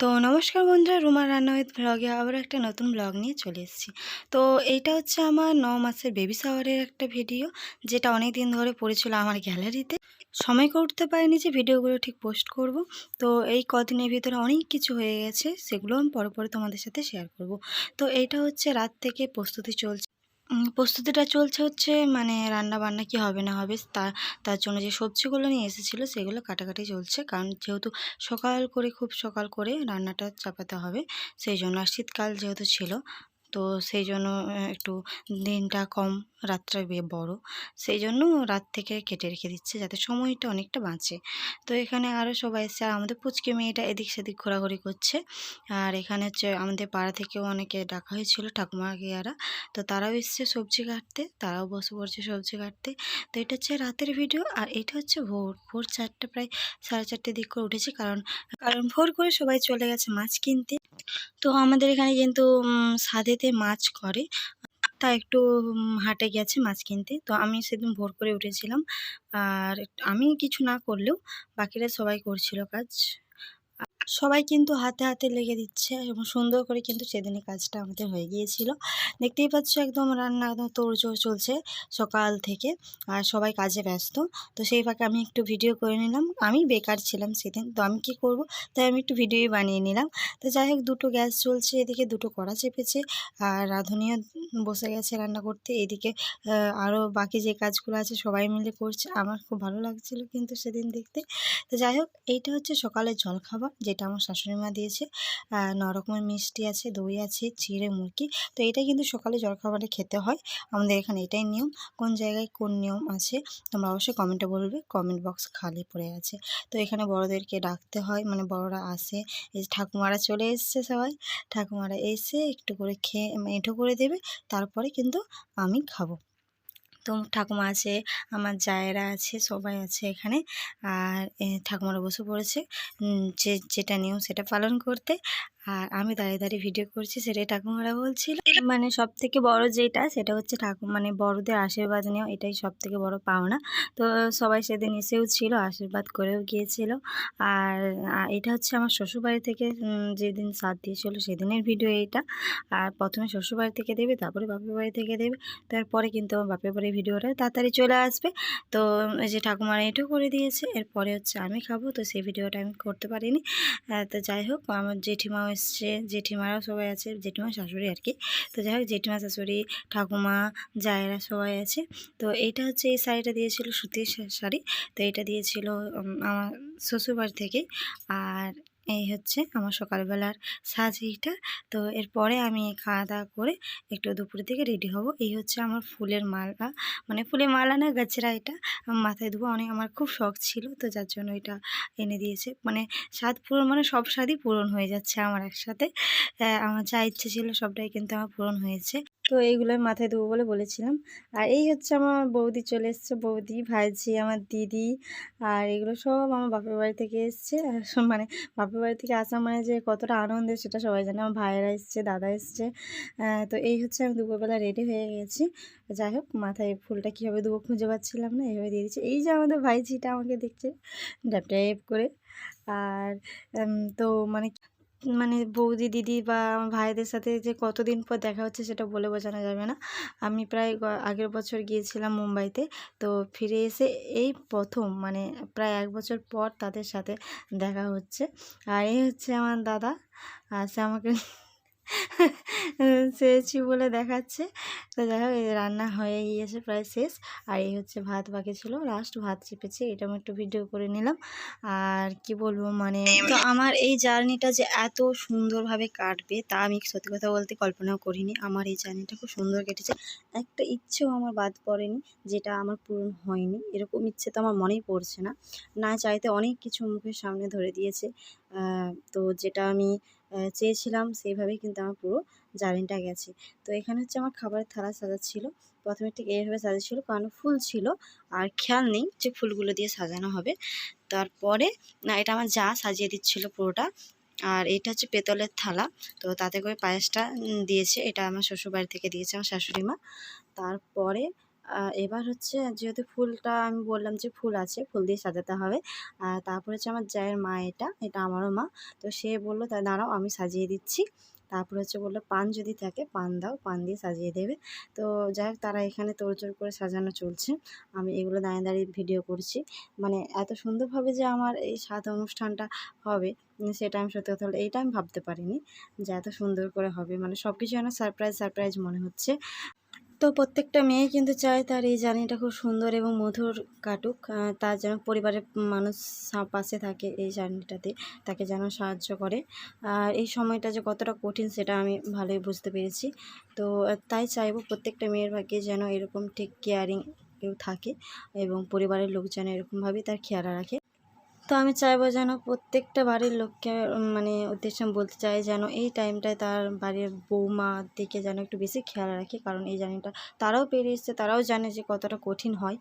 তো নমস্কার বন্ধুরা রুমার রান্না উইথ ব্লগে আবার একটা নতুন ব্লগ নিয়ে চলে এসেছি। তো এইটা হচ্ছে আমার ন মাসের বেবি শাওয়ারের একটা ভিডিও যেটা অনেক দিন ধরে পড়েছিল আমার গ্যালারিতে সময় করে উঠতে পারিনি যে ভিডিওগুলো ঠিক পোস্ট করব। তো এই কদিনের ভিতরে অনেক কিছু হয়ে গেছে, সেগুলো আমি পরে তোমাদের সাথে শেয়ার করব। তো এইটা হচ্ছে রাত থেকে প্রস্তুতি চলছে। প্রস্তুতিটা চলছে হচ্ছে মানে রান্না বান্না কি হবে না হবে তা, তার জন্য যে সবজিগুলো নিয়ে এসেছিল সেগুলো কাটাকাটি চলছে। কারণ যেহেতু সকাল করে, খুব সকাল করে রান্নাটা চাপাতে হবে, সেই জন্য আর শীতকাল যেহেতু ছিল তো সেই জন্য একটু দিনটা কম, রাতটা বড়। সেই জন্য রাত থেকে কেটে রেখে দিচ্ছে যাতে সময়টা অনেকটা বাঁচে। তো এখানে আরও সবাই এসছে, আর আমাদের পুচকে মেয়েটা এদিক সেদিক ঘোরাঘুরি করছে। আর এখানে হচ্ছে আমাদের পাড়া থেকেও অনেকে ডাকা হয়েছিল, ঠাকুমা গিয়ারা। তো তারাও এসছে সবজি কাটতে, তারাও বসে পড়ছে সবজি কাটতে। তো এটা হচ্ছে রাতের ভিডিও, আর এটা হচ্ছে ভোর। ভোর চারটে, প্রায় সাড়ে চারটে দিক করে উঠেছি, কারণ কারণ ভোর করে সবাই চলে গেছে মাছ কিনতে। তো আমাদের এখানে কিন্তু সাধেতে সাদেতে মাছ করে। তা একটু হাটে গেছে মাছ কিনতে। তো আমি সেদিন ভোর করে উঠেছিলাম। আর আমি কিছু না করলেও বাকিরা সবাই করছিল কাজ। সবাই কিন্তু হাতে হাতে লেগে দিচ্ছে এবং সুন্দর করে কিন্তু সেদিনে কাজটা আমাদের হয়ে গিয়েছিল। দেখতেই পাচ্ছ একদম রান্না একদম তোড়জোড় চলছে সকাল থেকে আর সবাই কাজে ব্যস্ত। তো সেই ফাঁকে আমি একটু ভিডিও করে নিলাম। আমি বেকার ছিলাম সেদিন, তো আমি কি করব? তাই আমি একটু ভিডিওই বানিয়ে নিলাম। তো যাই হোক, দুটো গ্যাস চলছে এদিকে দুটো কড়া চেপেছে আর রাঁধুনিও বসে গেছে রান্না করতে। এদিকে আরও বাকি যে কাজগুলো আছে সবাই মিলে করছে। আমার খুব ভালো লাগছিল কিন্তু সেদিন দেখতে। তো যাই হোক, এইটা হচ্ছে সকালের জলখাবার যেটা আমার শাশুড়ি মা দিয়েছে। রকমের মিষ্টি আছে, দই আছে, চিড়ে মুরগি। তো এটা কিন্তু সকালে জলখাবারে খেতে হয়। আমাদের এখানে এটাই নিয়ম। কোন জায়গায় কোন নিয়ম আছে তোমরা অবশ্যই কমেন্টে বলবে। কমেন্ট বক্স খালি পড়ে আছে। তো এখানে বড়দেরকে ডাকতে হয়। মানে বড়রা আসে। এই ঠাকুমারা চলে এসছে সবাই। ঠাকুমারা এসে একটু করে খেয়ে, এঁঠো করে দেবে। তারপরে কিন্তু আমি খাব। তো ঠাকুমা আছে, আমার জায়েরা আছে, সবাই আছে এখানে। আর ঠাকুমারা বসে পড়েছে। যে, যেটা নিয়ম সেটা পালন করতে। আর আমি দাঁড়িয়ে দাঁড়িয়ে ভিডিও করছি সেটাই ঠাকুমারা বলছিল। মানে সব থেকে বড় যেটা সেটা হচ্ছে ঠাকুর মানে বড়দের আশীর্বাদ নেওয়া এটাই সব থেকে বড় পাওনা। তো সবাই সেদিন এসেও ছিল আশীর্বাদ করেও গিয়েছিল। আর এটা হচ্ছে আমার শ্বশুরবাড়ি থেকে যেদিন সাথ দিয়েছিল সেদিনের ভিডিও এটা। আর প্রথমে শ্বশুরবাড়ি থেকে দেবে তারপরে বাপের বাড়ি থেকে দেবে। তারপরে কিন্তু আমার বাপের বাড়ির ভিডিওটা তাড়াতাড়ি চলে আসবে। তো এই যে ঠাকুমারা এটাও করে দিয়েছে এরপরে হচ্ছে আমি খাব। তো সেই ভিডিওটা আমি করতে পারিনি। তো যাই হোক আমার জেঠিমাও এসছে, জেঠিমারাও সবাই আছে, জেঠিমা শাশুড়ি আর কি। তো যাই হোক, জেঠিমা শাশুড়ি, ঠাকুমা, জায়েরা সবাই আছে। তো এইটা হচ্ছে, এই শাড়িটা দিয়েছিল সুতির শাড়ি। তো এটা দিয়েছিল আমার শ্বশুরবাড়ি থেকে আর এই হচ্ছে আমার সকালবেলার সাজ এইটা তো এরপরে আমি খাওয়া দাওয়া করে একটু দুপুরের দিকে রেডি হব। এই হচ্ছে আমার ফুলের মালা। মানে ফুলের মালা না, গাছেরা এটা মাথায় দেবো অনেক আমার খুব শখ ছিল, তো যার জন্য এটা এনে দিয়েছে। মানে স্বাদ পূরণ মানে সব স্বাদই পূরণ হয়ে যাচ্ছে আমার একসাথে। আমার যা ইচ্ছে ছিল সবটাই কিন্তু আমার পূরণ হয়েছে। তো এইগুলো আমি মাথায় দেবো বলে বলেছিলাম। আর এই হচ্ছে আমার বৌদি চলে এসছে। বৌদি ভাইজি আমার দিদি আর এগুলো সব আমার বাপের বাড়ি থেকে এসছে। আর মানে বাপের বাড়ি থেকে আসা মানে যে কতটা আনন্দের সেটা সবাই জানে। আমার ভাইয়েরা এসছে, দাদা এসছে। তো এই হচ্ছে আমি দুপুরবেলা রেডি হয়ে গেছি। যাই হোক, মাথায় ফুলটা কীভাবে দেবো খুঁজে পাচ্ছিলাম না, এইভাবে দিয়ে দিচ্ছি এই যে আমাদের ভাইজিটা আমাকে দেখছে ড্যাপ ড্যাপ করে। আর তো মানে মানে বৌদি, দিদি বা আমার ভাইদের সাথে যে কতদিন পর দেখা হচ্ছে সেটা বলে বোঝানো যাবে না। আমি প্রায় আগের বছর গিয়েছিলাম মুম্বাইতে। তো ফিরে এসে এই প্রথম মানে প্রায় এক বছর পর তাদের সাথে দেখা হচ্ছে। আর এই হচ্ছে আমার দাদা। আর সে আমাকে চেয়েছি বলে দেখাচ্ছে। তো যাই হোক রান্না হয়ে গিয়েছে প্রায় শেষ। আর এই হচ্ছে ভাত বাকি ছিল। লাস্ট ভাত চেপেছি, এটা আমি একটু ভিডিও করে নিলাম। আর কি বলব মানে তো আমার এই জার্নিটা যে এত সুন্দরভাবে কাটবে, তা আমি সত্যি কথা বলতে কল্পনাও করিনি। আমার এই জার্নিটা খুব সুন্দর কেটেছে। একটা ইচ্ছেও আমার বাদ পড়েনি, যেটা আমার পূরণ হয়নি। এরকম ইচ্ছে তো আমার মনেই পড়ছে না। না চাইতে অনেক কিছু মুখের সামনে ধরে দিয়েছে। তো যেটা আমি চেয়েছিলাম, সেইভাবেই কিন্তু আমার পুরো জার্নিটা গেছে। তো এখানে হচ্ছে আমার খাবারের থালা সাজাচ্ছিল। প্রথমে ঠিক এইভাবে সাজাচ্ছিল, কারণ ফুল ছিল, আর খেয়াল নেই যে ফুলগুলো দিয়ে সাজানো হবে। তারপরে, না, এটা আমার যা সাজিয়ে দিচ্ছিল পুরোটা, আর এটা হচ্ছে পেতলের থালা। তো তাতে করে পায়েসটা দিয়েছে, এটা আমার শ্বশুরবাড়ি থেকে দিয়েছে আমার শাশুড়ি মা। তারপরে এবার হচ্ছে যেহেতু ফুলটা আমি বললাম যে ফুল আছে, ফুল দিয়ে সাজাতে হবে। তারপর হচ্ছে আমার জায়ের মা এটা এটা আমারও মা। তো সে বলল, তা দাঁড়াও, আমি সাজিয়ে দিচ্ছি। তারপর হচ্ছে বলল, পান যদি থাকে, পান দাও, পান দিয়ে সাজিয়ে দেবে। তো যাই হোক, তারা এখানে তোড়জোড় করে সাজানো চলছে। আমি এগুলো দাঁড়িয়ে দাঁড়িয়ে ভিডিও করছি। মানে এত সুন্দরভাবে যে আমার এই সাদ অনুষ্ঠানটা হবে, সেটা আমি সত্যি কথা বলতে, এইটা আমি ভাবতে পারিনি যে এত সুন্দর করে হবে। মানে সব কিছু যেন সারপ্রাইজ সারপ্রাইজ মনে হচ্ছে। তো প্রত্যেকটা মেয়ে কিন্তু চায় তার এই জার্নিটা খুব সুন্দর এবং মধুর কাটুক। তার যেন পরিবারের মানুষ পাশে থাকে এই জার্নিটাতে, তাকে যেন সাহায্য করে। আর এই সময়টা যে কতটা কঠিন সেটা আমি ভালোই বুঝতে পেরেছি। তো তাই চাইব প্রত্যেকটা মেয়ের ভাগ্যে যেন এরকম ঠিক কেয়ারিং কেউ থাকে এবং পরিবারের লোক যেন এরকমভাবেই তার খেয়াল রাখে। তো আমি চাইব যেন প্রত্যেকটা বাড়ির লোককে মানে উদ্দেশ্যে বলতে চাই যেন এই টাইমটায় তার বাড়ির বৌমা দিকে যেন একটু বেশি খেয়াল রাখে। কারণ এই জার্নিটা তারাও পেরিয়ে এসছে, তারাও জানে যে কতটা কঠিন হয়।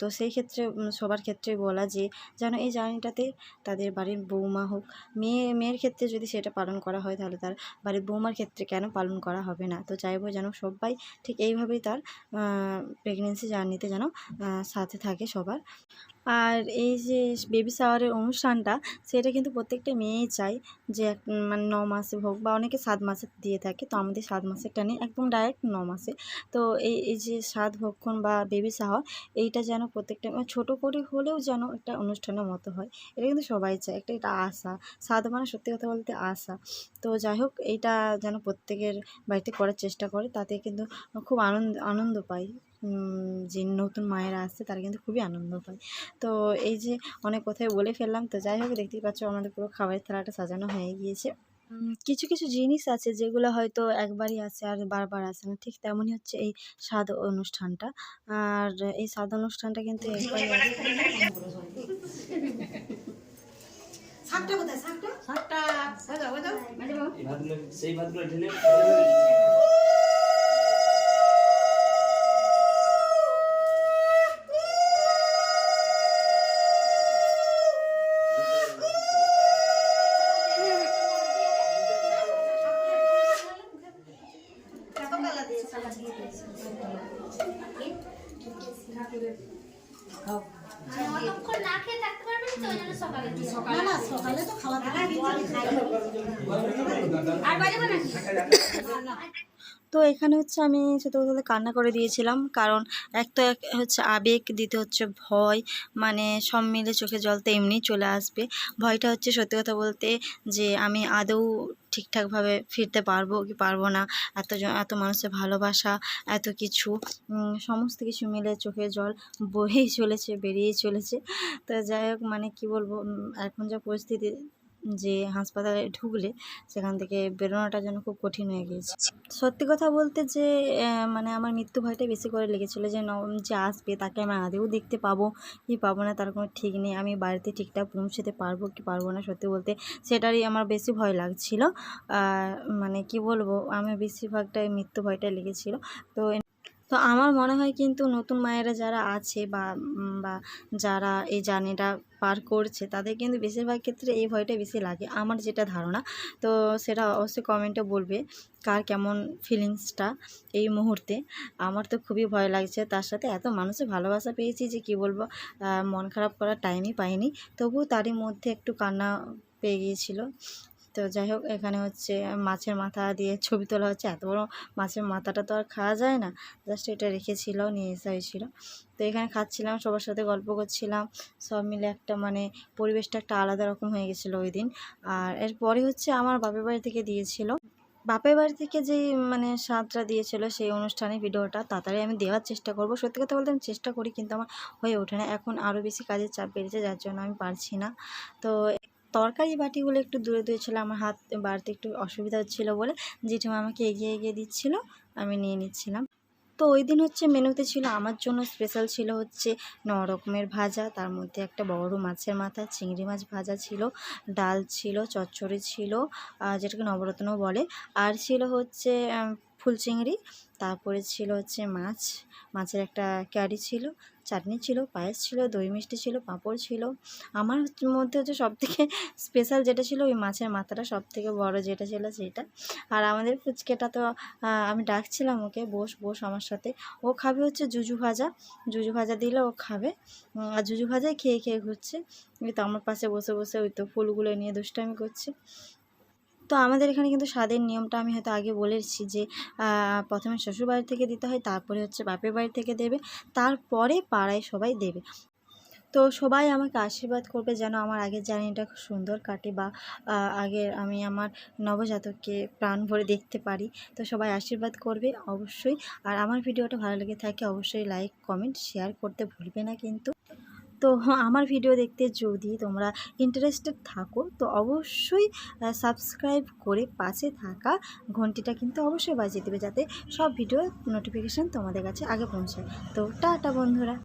তো সেই ক্ষেত্রে সবার ক্ষেত্রে বলা যে যেন এই জার্নিটাতে তাদের বাড়ির বৌমা হোক, মেয়ে, মেয়ের ক্ষেত্রে যদি সেটা পালন করা হয় তাহলে তার বাড়ির বৌমার ক্ষেত্রে কেন পালন করা হবে না? তো চাইব যেন সবাই ঠিক এইভাবেই তার প্রেগনেন্সি জার্নিতে যেন সাথে থাকে সবার। আর এই যে বেবি শাওয়ারের অনুষ্ঠানটা সেটা কিন্তু প্রত্যেকটা মেয়েই চায় যে মানে ন মাসে হোক বা অনেকে সাত মাসে দিয়ে থাকে। তো আমাদের সাত মাসেরটা নেই একদম ডাইরেক্ট ন মাসে। তো এই এই যে সাত ভক্ষণ বা বেবি শাওয়ার এইটা যেন প্রত্যেকটা মানে ছোটো করে হলেও যেন একটা অনুষ্ঠানের মতো হয়। এটা কিন্তু সবাই চায় একটা এটা আশা। সাত মানে সত্যি কথা বলতে আশা। তো যাই হোক এইটা যেন প্রত্যেকের বাড়িতে করার চেষ্টা করে তাতে কিন্তু খুব আনন্দ আনন্দ উম, যে নতুন মায়েরা আসছে তারা কিন্তু খুবই আনন্দ পায়। তো এই যে অনেক কথাই বলে ফেললাম তো যাই হোক দেখতেই পাচ্ছ আমাদের পুরো খাবারের থালাটা সাজানো হয়ে গিয়েছে। কিছু কিছু জিনিস আছে যেগুলো হয়তো একবারই আসে আর বারবার আসে না ঠিক তেমনই হচ্ছে এই স্বাদ অনুষ্ঠানটা। আর এই স্বাদ অনুষ্ঠানটা কিন্তু একবারই আসে সেই ভাতগুলো ঢেলে না পারবেন তো খাওয়া দাওয়া আর বাজাবো নাকি তো এখানে হচ্ছে আমি সত্যি কথা কান্না করে দিয়েছিলাম। কারণ এক তো এক হচ্ছে আবেগ দিতে হচ্ছে ভয়। মানে সব মিলে চোখে জল তো এমনিই চলে আসবে। ভয়টা হচ্ছে সত্যি কথা বলতে যে আমি আদৌ ঠিকঠাকভাবে ফিরতে পারব কি পারব না। এত এত মানুষের ভালোবাসা, এত কিছু সমস্ত কিছু মিলে চোখে জল বহেই চলেছে, বেরিয়েই চলেছে। তো যাই হোক মানে কি বলব এখন যা পরিস্থিতি যে হাসপাতালে ঢুকলে সেখান থেকে বেরোনোটা যেন খুব কঠিন হয়ে গিয়েছে। সত্যি কথা বলতে যে মানে আমার মৃত্যু ভয়টা বেশি করে লেগেছিলো যে নবম যে আসবে তাকে আমি আদেও দেখতে পাবো, কি পাবো না তার কোনো ঠিক নেই, আমি বাড়িতে ঠিকঠাক পৌঁছতে পারব কি পারব না? সত্যি বলতে সেটারই আমার বেশি ভয় লাগছিল। আর মানে কি বলব, আমি বেশিরভাগটাই মৃত্যু ভয়টাই লেগেছিলো। তো তো আমার মনে হয় কিন্তু নতুন মায়েরা যারা আছে বা বা যারা এই জার্নিটা পার করছে, তাদের কিন্তু বেশিরভাগ ক্ষেত্রে এই ভয়টা বেশি লাগে। আমার যেটা ধারণা, তো সেটা অবশ্যই কমেন্টে বলবে কার কেমন ফিলিংসটা এই মুহূর্তে। আমার তো খুবই ভয় লাগছে, তার সাথে এত মানুষের ভালোবাসা পেয়েছি যে কি বলব মন খারাপ করার টাইমই পাইনি। তবুও তারই মধ্যে একটু কান্না পেয়ে গিয়েছিল। তো যাই হোক, এখানে হচ্ছে মাছের মাথা দিয়ে ছবি তোলা হচ্ছে। এত বড় মাছের মাথাটা তো আর খাওয়া যায় না। জাস্ট এটা রেখেছিল, নিয়ে আসা হয়েছিল তো এখানে খাচ্ছিলাম, সবার সাথে গল্প করছিলাম। সব মিলে একটা মানে পরিবেশটা একটা আলাদা রকম হয়ে গেছিল ওই দিন। আর এরপরে হচ্ছে আমার বাপের বাড়ি থেকে দিয়েছিল। বাপের বাড়ি থেকে যেই মানে স্বাদটা দিয়েছিল সেই অনুষ্ঠানে ভিডিওটা, তাড়াতাড়ি আমি দেওয়ার চেষ্টা করব। সত্যি কথা বলতে আমি চেষ্টা করি, কিন্তু আমার হয়ে ওঠে না। এখন আরও বেশি কাজের চাপ বেড়েছে, যার জন্য আমি পারছি না। তো তরকারি বাটিগুলো একটু দূরে দূরে ছিল, আমার হাত বাড়তে একটু অসুবিধা হচ্ছিল বলে জেঠিমা আমাকে এগিয়ে এগিয়ে দিচ্ছিল, আমি নিয়ে নিচ্ছিলাম। তো ওই দিন হচ্ছে মেনুতে ছিল, আমার জন্য স্পেশাল ছিল হচ্ছে ন রকমের ভাজা, তার মধ্যে একটা বড় মাছের মাথা, চিংড়ি মাছ ভাজা ছিল, ডাল ছিল, চচ্চড়ি ছিল যেটাকে নবরত্ন বলে, আর ছিল হচ্ছে ফুল চিংড়ি তারপরে ছিল হচ্ছে মাছ, মাছের একটা ক্যারি ছিল, চাটনি ছিল, পায়েস ছিল, দই মিষ্টি ছিল, পাঁপড় ছিল। আমার মধ্যে হচ্ছে সব থেকে স্পেশাল যেটা ছিল ওই মাছের মাথাটা সব থেকে বড় যেটা ছিল সেটা। আর আমাদের ফুচকেটা তো আমি ডাকছিলাম ওকে, বস বস আমার সাথে। ও খাবে হচ্ছে জুজু ভাজা। জুজু ভাজা দিলে ও খাবে। আর জুজু ভাজাই খেয়ে খেয়ে ঘুরছে। তো আমার পাশে বসে বসে ওই তো ফুলগুলো নিয়ে দুষ্টামি করছে। তো আমাদের এখানে কিন্তু স্বাদের নিয়মটা আমি হয়তো আগে বলেছি যে প্রথমে শ্বশুর বাড়ি থেকে দিতে হয়, তারপরে হচ্ছে বাপের বাড়ি থেকে দেবে, তারপরে পাড়ায় সবাই দেবে। তো সবাই আমাকে আশীর্বাদ করবে যেন আমার আগের জার্নিটা খুব সুন্দর কাটে বা আগের আমি আমার নবজাতককে প্রাণ ভরে দেখতে পারি। তো সবাই আশীর্বাদ করবে অবশ্যই। আর আমার ভিডিওটা ভালো লেগে থাকে অবশ্যই লাইক, কমেন্ট, শেয়ার করতে ভুলবে না কিন্তু। তো হ্যাঁ, আমার ভিডিও দেখতে যদি তোমরা ইন্টারেস্টেড থাকো তো অবশ্যই সাবস্ক্রাইব করে পাশে থাকা ঘন্টিটা কিন্তু অবশ্যই বাজিয়ে দেবে যাতে সব ভিডিও নোটিফিকেশান তোমাদের কাছে আগে পৌঁছায়। তো টাটা বন্ধুরা।